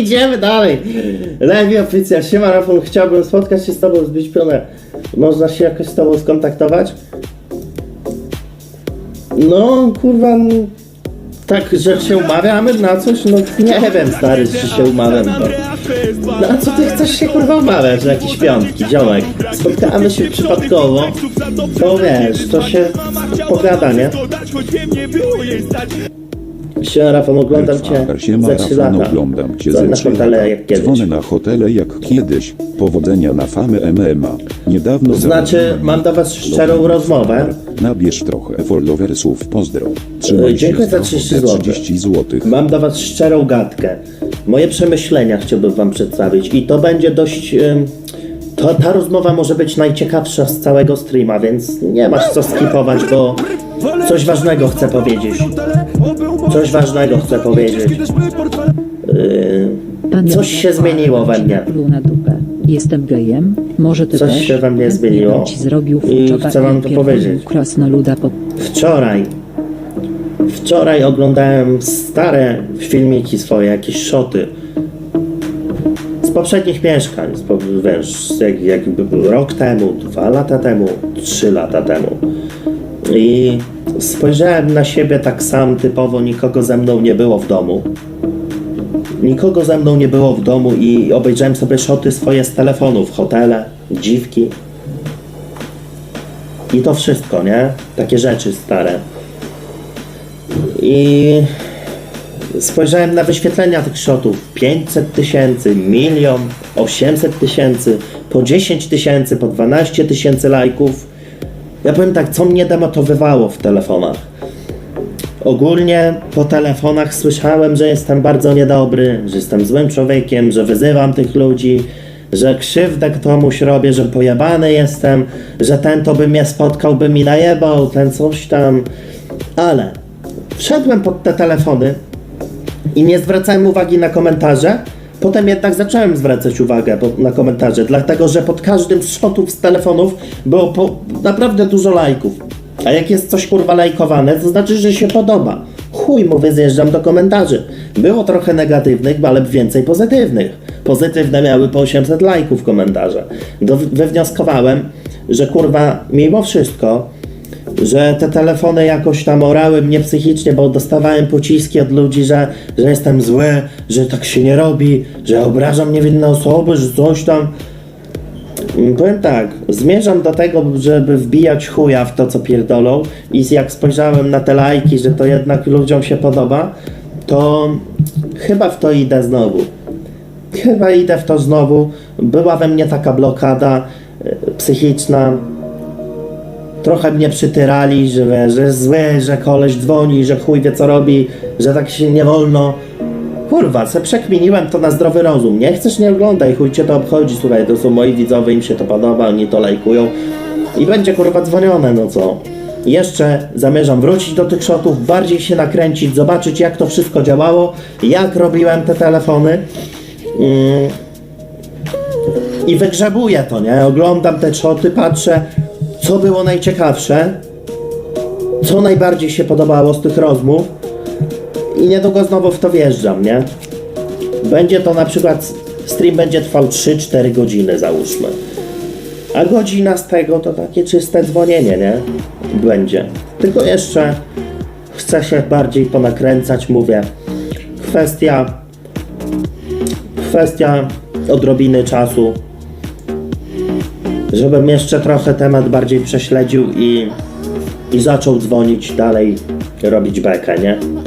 idziemy dalej. Lewi oficjal, siema chciałbym spotkać się z tobą, zbić pionę. Można się jakoś z tobą skontaktować? No, kurwa, tak, że się umawiamy na coś? No nie wiem, stary, czy się umawiam. No. No a co ty chcesz się kurwa umawiać, że jakieś piątki, ziomek? Spotkamy się przypadkowo, to wiesz, to się pogada, nie? Siema Rafał, oglądam cię Siema za 3 Rafał, lata. oglądam cię Dzwoń ze na 3 hotele lata. jak kiedyś. Dzwonię na hotele jak kiedyś. Powodzenia na famę MMA. Niedawno Znaczy, mam do was szczerą rozmowę. Nabierz trochę followersów, pozdro. Trzymaj dziękuję się za za 30 ochotę, złotych. 30 złotych. Mam do was szczerą gadkę. Moje przemyślenia chciałbym wam przedstawić i to będzie dość... ym, To, ta rozmowa może być najciekawsza z całego streama, więc nie masz co skipować, bo coś ważnego chcę powiedzieć. Coś ważnego chcę powiedzieć. Yy, Coś się zmieniło we mnie. Pluł na dupę. Jestem gejem. Może ty Coś też? się we mnie zmieniło. Ci zrobił I chcę wam to powiedzieć. Krasnoluda. Wczoraj, wczoraj oglądałem stare filmiki swoje, jakieś szoty poprzednich mieszkań, wiesz, jak, jakby rok temu, dwa lata temu, trzy lata temu. I spojrzałem na siebie tak sam, typowo nikogo ze mną nie było w domu. Nikogo ze mną nie było w domu i obejrzałem sobie szoty swoje z telefonów, hotele, dziwki. I to wszystko, nie? Takie rzeczy stare. I spojrzałem na wyświetlenia tych shotów. 500 tysięcy, milion, 800 tysięcy, po 10 tysięcy, po 12 tysięcy lajków. Ja powiem tak, co mnie demotywowało w telefonach. Ogólnie po telefonach słyszałem, że jestem bardzo niedobry, że jestem złym człowiekiem, że wyzywam tych ludzi, że krzywdę komuś robię, że pojebany jestem, że ten to by mnie spotkał, by mi najebał, ten coś tam. Ale wszedłem pod te telefony i nie zwracałem uwagi na komentarze. Potem jednak zacząłem zwracać uwagę na komentarze, dlatego że pod każdym z shotów z telefonów było naprawdę dużo lajków. A jak jest coś kurwa lajkowane, to znaczy, że się podoba. Chuj, mówię, zjeżdżam do komentarzy. Było trochę negatywnych, ale więcej pozytywnych. Pozytywne miały po 800 lajków komentarze. Do, wywnioskowałem, że kurwa, mimo wszystko, że te telefony jakoś tam orały mnie psychicznie, bo dostawałem pociski od ludzi, że, że jestem zły, że tak się nie robi, że obrażam niewinne osoby, że coś tam. Mm, Powiem tak, zmierzam do tego, żeby wbijać chuja w to, co pierdolą i jak spojrzałem na te lajki, że to jednak ludziom się podoba, to chyba w to idę znowu. Chyba idę w to znowu. Była we mnie taka blokada e, psychiczna, trochę mnie przytyrali, że, że zły, że koleś dzwoni, że chuj wie co robi, że tak się nie wolno. Kurwa, se przekminiłem to na zdrowy rozum. Nie chcesz, nie oglądaj, chuj cię to obchodzi, słuchaj, to są moi widzowie, im się to podoba, oni to lajkują. I będzie kurwa dzwonione, no co. Jeszcze zamierzam wrócić do tych shotów, bardziej się nakręcić, zobaczyć jak to wszystko działało, jak robiłem te telefony. Mm, i wygrzebuję to, nie? Oglądam te shoty, patrzę, co było najciekawsze, co najbardziej się podobało z tych rozmów i niedługo znowu w to wjeżdżam, nie? Będzie to na przykład, stream będzie trwał 3-4 godziny, załóżmy. A godzina z tego to takie czyste dzwonienie, nie? Będzie. Tylko jeszcze chcę się bardziej ponakręcać, mówię. Kwestia kwestia odrobiny czasu, żebym jeszcze trochę temat bardziej prześledził i, i zaczął dzwonić dalej, robić bekę, nie?